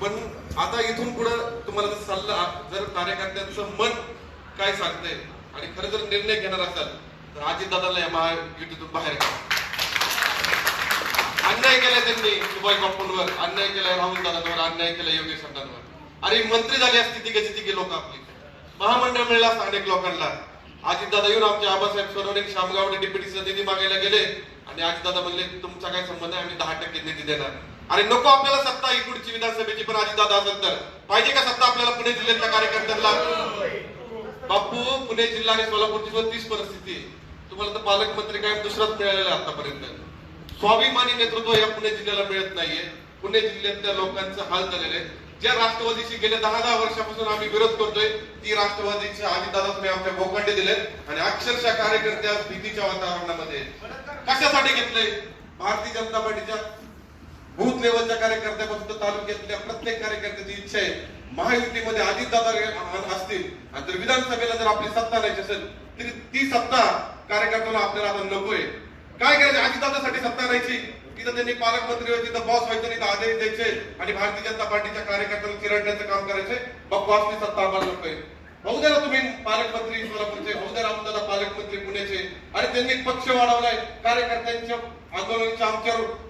पण आता इथून पुढं तुम्हाला जर सल्ला जर कार्यकर्त्यांचं मन काय सांगतंय आणि खरं जर निर्णय घेणार असाल तर अजितदादाला या महायुतीतून बाहेर काढा. अन्याय केलाय त्यांनी सुभाष बापूंवर अन्याय केलाय राहुल दादांवर अन्याय केलाय योगेश अण्णांवर अरे मंत्री झाले असती तिघे तिघे लोक आपली. महामंडळ मिळला असतं अनेक लोकांना. अजितदादा येऊन आमचे आबासाहेब सोनवणे शामगावडे डिप्युटीचा निधी मागायला गेले आणि अजितदादा म्हणले तुमचा काय संबंध आहे? आम्ही दहा टक्के निधी देणार. अरे नको आपल्याला सत्ता ही पुढची विधानसभेची पण अजितदादा असेल तर. पाहिजे का सत्ता आपल्याला पुणे जिल्ह्यातल्या कार्यकर्त्यांना? बापू पुणे जिल्हा आणि सोलापूरची पण तीच परिस्थिती तुम्हाला तर पालकमंत्री काय दुसराच मिळालेला आतापर्यंत. स्वाभिमानी नेतृत्व या पुणे जिल्ह्याला मिळत नाहीये. पुणे जिल्ह्यातल्या लोकांचं हाल झालेले ज्या राष्ट्रवादीशी गेल्या दहा दहा वर्षापासून आम्ही विरोध करतोय ती राष्ट्रवादीच्या आदिदादा तुम्ही आमच्या भोकांडे दिले आणि अक्षरशः कार्यकर्ते भीतीच्या वातावरणामध्ये कशासाठी घेतले भारतीय जनता पार्टीच्या बूथ लेवलच्या कार्यकर्त्यापासून तर तालुक्यातल्या प्रत्येक कार्यकर्त्याची इच्छा आहे. महायुतीमध्ये अजितदादा रे- असतील. आणि जर विधानसभेला जर आपली सत्ता नाही असेल तरी ती सत्ता कार्यकर्त्याला आपल्याला आता नकोय काय करायचं? अजितदादासाठी सत्ता नाहीची तिथं त्यांनी पालकमंत्री व्हायचे तिथं बॉस व्हायचं नाही तर आदेश द्यायचे. आणि भारतीय जनता पार्टीच्या कार्यकर्त्याला चिरडण्याचं काम करायचे. मग बकवासनी सत्ता आम्हाला नकोय होऊ द्या तुम्ही पालकमंत्री सोलापूरचे. होऊ द्या रामदादा पालकमंत्री पुण्याचे. आणि त्यांनी पक्ष वाढवलाय. कार्यकर्त्यांच्या आंदोलनाच्या आमच्यावर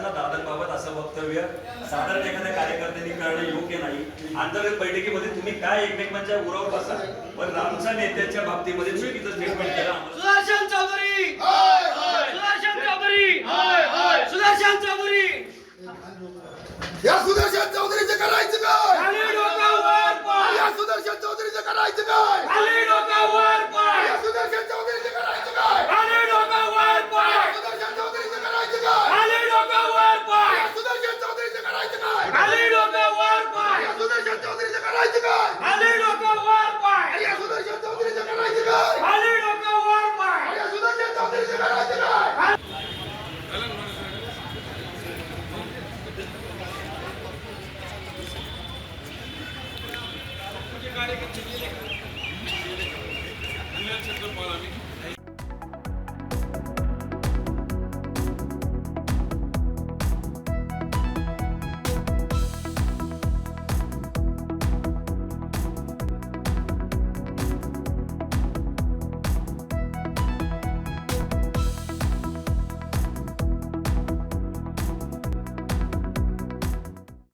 असताना दादरबाबत असं वक्तव्य साधारण एखाद्या कार्यकर्त्यांनी करणं योग्य नाही. आंतरगत बैठकीमध्ये तुम्ही काय एकमेकांच्या उरावर बसा? पण रामच्या नेत्याच्या बाबतीमध्ये चुकीचं स्टेटमेंट केलं सुदर्शन चौधरी! కార్యక్రమం చేయలేదు చేయలేదు